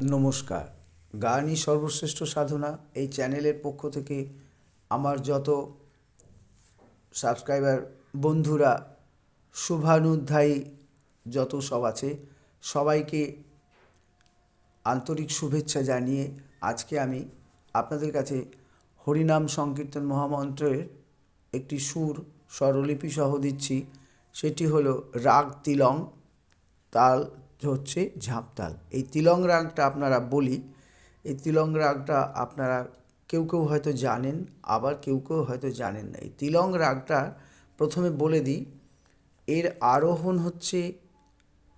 নমস্কার। গানই সর্বশ্রেষ্ঠ সাধনা এই চ্যানেলের পক্ষ থেকে আমার যত সাবস্ক্রাইবার বন্ধুরা, শুভানুধ্যায়ী যত সব আছে, সবাইকে আন্তরিক শুভেচ্ছা জানিয়ে আজকে আমি আপনাদের কাছে হরিনাম সংকীর্তন মহামন্ত্রের একটি সুর স্বরলিপি সহ দিচ্ছি। সেটি হলো রাগ তিলং, তাল হচ্ছে ঝাঁপতাল। এই তিলং রাগটা আপনারা বলি, এই তিলং রাগটা আপনারা কেউ কেউ হয়তো জানেন, আবার কেউ কেউ হয়তো জানেন না। এই তিলং রাগটা প্রথমে বলে দিই, এর আরোহণ হচ্ছে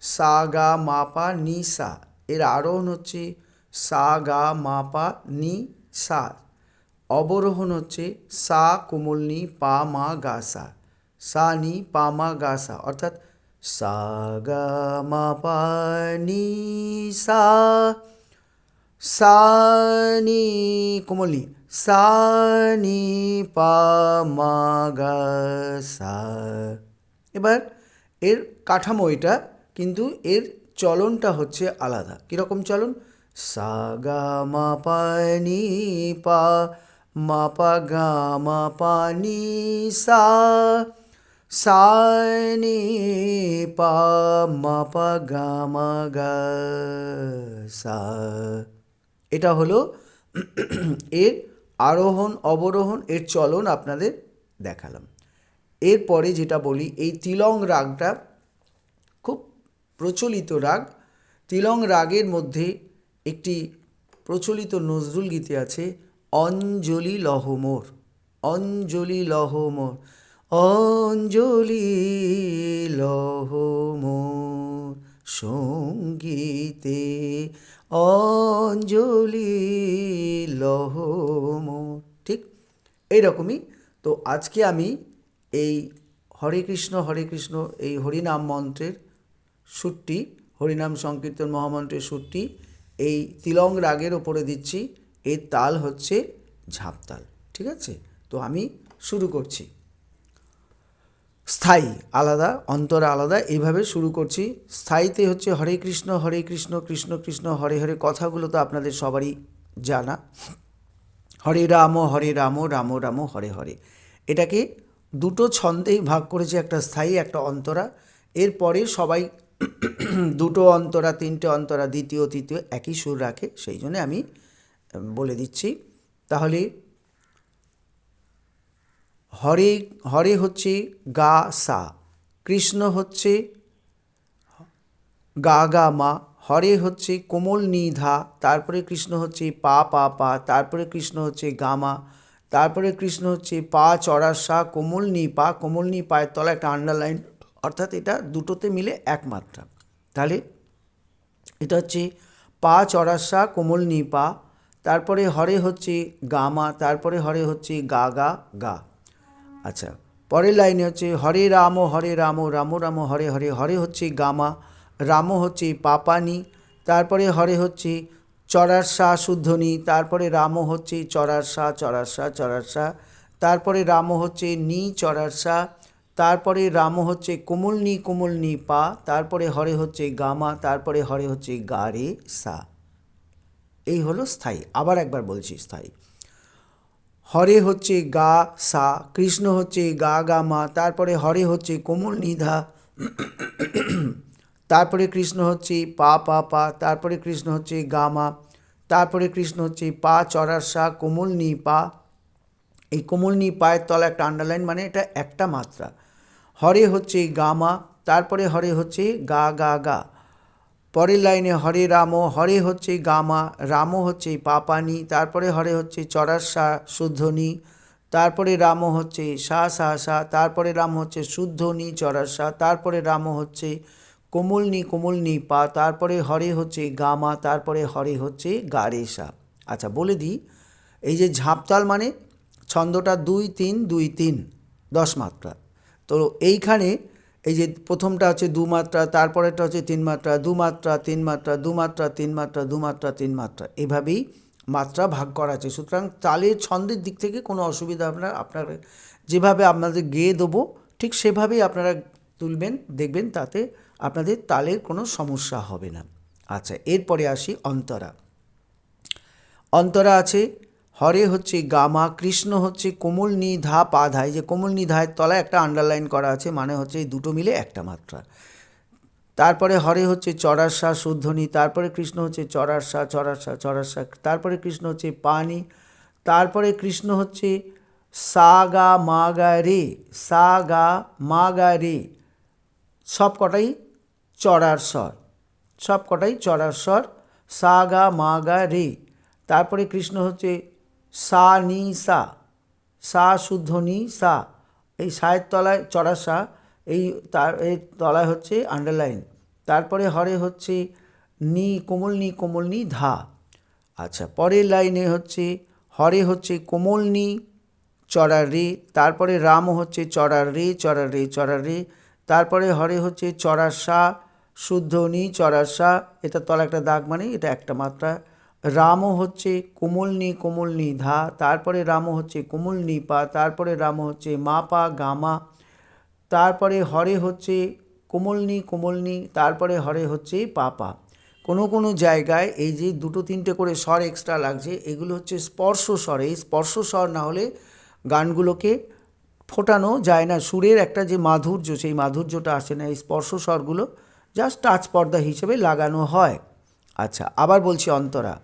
সা গা মা পা নি সা। এর আরোহণ হচ্ছে সা গা মা পা নি সা। অবরোহণ হচ্ছে সা কোমল নি পা মা গা সা। সা নি পা মা গা সা। অর্থাৎ সা গা মা পা নি সা সা নি কোমল নি সা নি পা মা গা সা এবার এর কাঠামো এটা, কিন্তু এর চলনটা হচ্ছে আলাদা। কীরকম চলন? সা গা মা পা নি পা মা পা গা মা সা সা নি পা মা সা এটা হলো এর আরোহণ, অবরোহণ, এর চলন আপনাদের দেখালাম। এরপরে যেটা বলি, এই তিলং রাগটা খুব প্রচলিত রাগ। তিলং রাগের মধ্যে একটি প্রচলিত নজরুল গীতে আছে, অঞ্জলি লহমোর অঞ্জলি লহমোর অঞ্জলি লহ লহমোর সঙ্গীতে। অঞ্জলি লহ লহমোর ঠিক এইরকমই। তো আজকে আমি এই হরে কৃষ্ণ হরে কৃষ্ণ, এই হরিনাম মন্ত্রের সুরটি, হরিনাম সংকীর্তন মহামন্ত্রের সুরটি, এই তিলং রাগের ওপরে দিচ্ছি। এর তাল হচ্ছে ঝাঁপতাল, ঠিক আছে? তো আমি শুরু করছি। স্থায়ী, আলাদা, অন্তর আলাদা, এইভাবে শুরু করছি। স্থায়ীতে হচ্ছে হরে কৃষ্ণ হরে কৃষ্ণ কৃষ্ণ কৃষ্ণ, হরে হরে কথাগুলো তো আপনাদের সবারই জানা। হরে রাম হরে রাম রাম রাম, হরে হরে। এটাকে দুটো ছন্দেই ভাগ করেছে, একটা স্থায়ী, একটা অন্তরা। এরপরে সবাই দুটো অন্তরা, তিনটে অন্তরা, দ্বিতীয়, তৃতীয়, একই সুর রাখে, সেই জন্য আমি বলে দিচ্ছি। তাহলে হরে হরে হচ্ছে গা সা, কৃষ্ণ হচ্ছে গা গা মা, হরে হচ্ছে কোমল নিধা, তারপরে কৃষ্ণ হচ্ছে পা পা পা, তারপরে কৃষ্ণ হচ্ছে গামা তারপরে কৃষ্ণ হচ্ছে পা চড়ার সা, কোমল নি পা, কোমল নি পায়ের তলা একটা আন্ডারলাইন অর্থাৎ এটা দুটোতে মিলে এক মাত্রা তাহলে এটা হচ্ছে পা চড়ার সা, কোমল নি পা, তারপরে হরে হচ্ছে গামা তারপরে হরে হচ্ছে গা গা গা। আচ্ছা পরের লাইনে হচ্ছে হরে রাম হরে রাম রাম রাম, হরে হরে হরে হচ্ছে গামা, রাম হচ্ছে পাপানি, তারপরে হরে হচ্ছে চড়ার সা শুদ্ধনি, তারপরে রাম হচ্ছে চড়ার সা চড়ার সা চড়ার সা, তারপরে রাম হচ্ছে নি চড়ার সা, তারপরে রাম হচ্ছে কোমল নি কোমল নি পা, তারপরে হরে হচ্ছে গামা, তারপরে হরে হচ্ছে গা, রে, সা। এই হলো স্থায়ী। আবার একবার বলছি স্থায়ী। হরে হচ্ছে গা সা, কৃষ্ণ হচ্ছে গা গা মা, তারপরে হরে হচ্ছে কোমল নিধা, তারপরে কৃষ্ণ হচ্ছে পা পা পা, তারপরে কৃষ্ণ হচ্ছে গা মা, তারপরে কৃষ্ণ হচ্ছে পা চড়ার সা, কোমল নি পা। এই কোমল নি পায়ের তলা একটা আন্ডারলাইন মানে এটা একটা মাত্রা। হরে হচ্ছে গা মা, তারপরে হরে হচ্ছে গা গা গা। পরের লাইনে হরে রাম, হরে হচ্ছে গামা, রাম হচ্ছে পাপানি, তারপরে হরে হচ্ছে চড়ার সা শুদ্ধনি, তারপরে রাম হচ্ছে সা সা সা, তারপরে রাম হচ্ছে শুদ্ধনি চড়ার সা তারপরে রাম হচ্ছে কোমলনি কোমলনি পা, তারপরে হরে হচ্ছে গামা, তারপরে হরে হচ্ছে গারে সা। আচ্ছা বলে দিই, এই যে ঝাঁপতাল মানে ছন্দটা দুই, তিন দুই, তিন, দশ মাত্রা। তো এইখানে এই যে প্রথমটা হচ্ছে দু মাত্রা, তারপরেরটা হচ্ছে তিন মাত্রা, দু মাত্রা, তিন মাত্রা, দু মাত্রা, তিন মাত্রা, দু মাত্রা, তিন মাত্রা। এভাবেই মাত্রা ভাগ করা আছে। সুতরাং তালের ছন্দের দিক থেকে কোনো অসুবিধা আপনার আপনার যেভাবে আপনাদের গেয়ে দেবো, ঠিক সেভাবেই আপনারা তুলবেন, দেখবেন তাতে আপনাদের তালের কোনো সমস্যা হবে না। আচ্ছা এরপরে আসি অন্তরা। অন্তরা আছে হরে হচ্ছে গামা, কৃষ্ণ হচ্ছে কোমল নি ধা পা ধায় যে কোমল নি ধায়ের তলায় একটা আন্ডারলাইন করা আছে মানে হচ্ছে এই দুটো মিলে একটা মাত্রা। তারপরে হরে হচ্ছে চড়ার সা শুদ্ধনি, তারপরে কৃষ্ণ হচ্ছে সা চড়ার সা তারপরে কৃষ্ণ হচ্ছে পানি, তারপরে কৃষ্ণ হচ্ছে সা গা মা গা রে সা গা মা গা রে। সব কটাই চড়ার স্বর সব কটাই চড়ার স্বর সা গা মা গা রে। তারপরে কৃষ্ণ হচ্ছে সা নি সা সা শুদ্ধ নি সা, এই সায়ের তলায় চড়ার সা, এই তার এই তলায় হচ্ছে আন্ডারলাইন তারপরে হরে হচ্ছে নি, কোমল নি কোমল নি, ধা। আচ্ছা পরের লাইনে হচ্ছে হরে হচ্ছে কোমল নি চড়ার রে, তারপরে রাম হচ্ছে চড়ার রে চড়ার রে, চড়া রে, তারপরে হরে হচ্ছে চড়ার সা, শুদ্ধ নি চড়ার সা, এটা তলা একটা দাগ মানে এটা একটা মাত্রা রামও হচ্ছে কোমল নি কোমল নি ধা, তারপরে রাম হচ্ছে কোমল নি পা, তারপরে রাম হচ্ছে মা পা গামা তারপরে হরে হচ্ছে কোমলনি কোমলনি, তারপরে হরে হচ্ছে পাপা কোনো কোনো জায়গায় এই যে দুটো তিনটে করে স্বর এক্সট্রা লাগছে, এগুলো হচ্ছে স্পর্শ স্বর। এই স্পর্শ স্বর না হলে গানগুলোকে ফোটানো যায় না। সুরের একটা যে মাধুর্য, সেই মাধুর্যটা আসে না। এই স্পর্শ স্বরগুলো জাস্ট টাচ পর্দা হিসেবে লাগানো হয়। আচ্ছা আবার বলছি অন্তরা।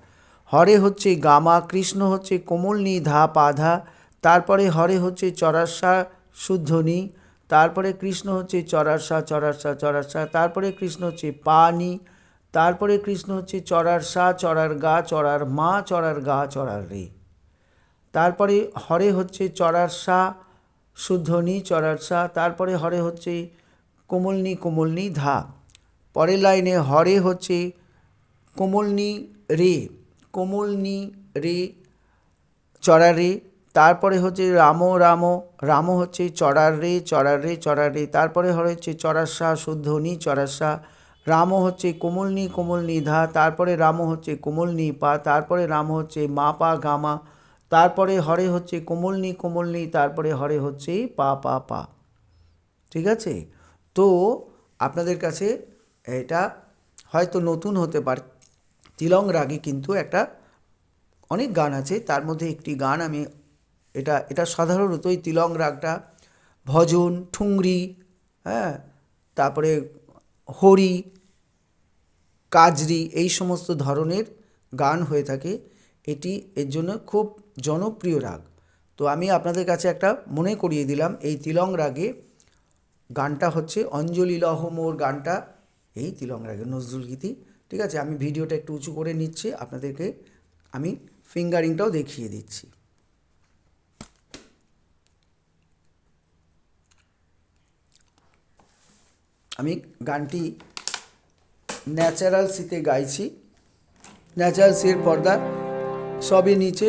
হরে হচ্ছে গামা, কৃষ্ণ হচ্ছে কোমলনি, ধা পাধা, তারপরে হরে হচ্ছে চরাসা শুদ্ধনি, তারপরে কৃষ্ণ হচ্ছে চরারসা চরারসা চরারসা, তারপরে কৃষ্ণ হচ্ছে পানি, তারপরে কৃষ্ণ হচ্ছে চরার সা চরার গা চরার মা চরার গা চরার রে তারপরে হরে হচ্ছে চরার সা শুদ্ধনি চরার সা তারপরে হরে হচ্ছে কোমলনি কোমলনি, ধা। পরের লাইনে হরে হচ্ছে কোমলনি, রে। কোমলনি রে চড়ার রে, তারপরে হচ্ছে রাম রাম রাম হচ্ছে চড়ার রে চড়ার রে চড়ার রে, তারপরে হচ্ছে চড়াসা শুদ্ধনি চড়াসা রাম হচ্ছে কোমল নি কোমলনি কোমলনি ধা, তারপরে রাম হচ্ছে কোমলনি পা, তারপরে রাম হচ্ছে মা পা গামা তারপরে হরে হচ্ছে কোমলনি কোমলনি তারপরে হরে হচ্ছে পা পা পা। ঠিক আছে? তো আপনাদের কাছে এটা হয়তো নতুন হতে পারে তিলং রাগে কিন্তু একটা অনেক গান আছে। তার মধ্যে একটি গান আমি এটা এটা সাধারণত এই তিলং রাগটা ভজন, ঠুংরি হ্যাঁ তারপরে হরি, কাজরি এই সমস্ত ধরনের গান হয়ে থাকে। এটি এর জন্য খুব জনপ্রিয় রাগ। তো আমি আপনাদের কাছে একটা মনে করিয়ে দিলাম, এই তিলং রাগে গানটা হচ্ছে অঞ্জলি লহ মোর গানটা, এই তিলং রাগের নজরুল গীতি। ঠিক আছে? আমি ভিডিওটা একটু উঁচু করে নিচ্ছি, আপনাদেরকে আমি ফিঙ্গারিংটাও দেখিয়ে দিচ্ছি। আমি গানটি ন্যাচারাল সিতে গাইছি। ন্যাচারাল সির পর্দা সবই নিচে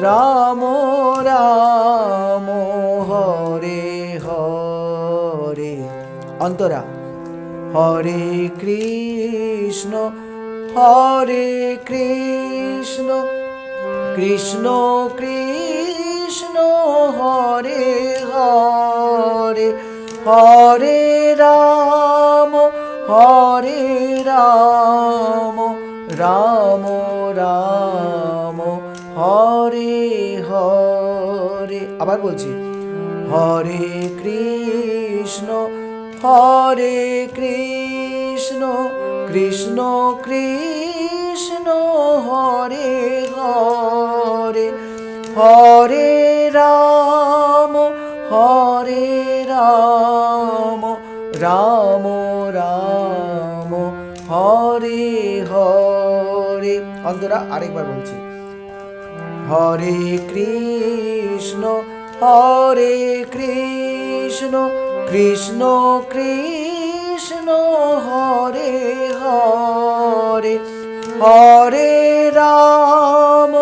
রাম রাম, হরে হরে। অন্তরা। হরে কৃষ্ণ হরে কৃষ্ণ। কৃষ্ণ কৃষ্ণ, হরে হরে। হরে রাম হরে রাম রাম রাম। হরে হরে আবার বলছি, হরে কৃষ্ণ হরে কৃষ্ণ কৃষ্ণ কৃষ্ণ, হরে হরে হরে রাম হরে রাম রাম রাম, হরে হরে। অন্তরা আরেকবার বলছি হরে কৃষ্ণ হরে কৃষ্ণ কৃষ্ণ কৃষ্ণ, হরে হরে হরে রাম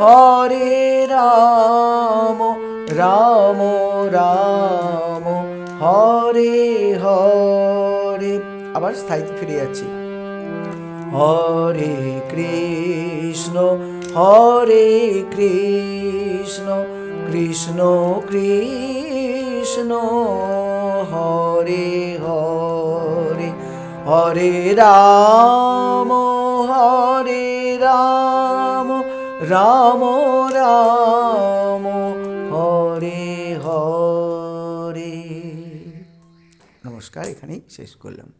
হরে রাম রাম রাম, হরে হরে। আবার স্থায়ীতে ফিরে যাচ্ছি। হরে কৃষ্ণ হরে কৃষ্ণ কৃষ্ণ কৃষ্ণ, হরে হরে হরে রাম হরে রাম রাম রাম, হরে হরে। নমস্কার, এখানেই শেষ করলাম।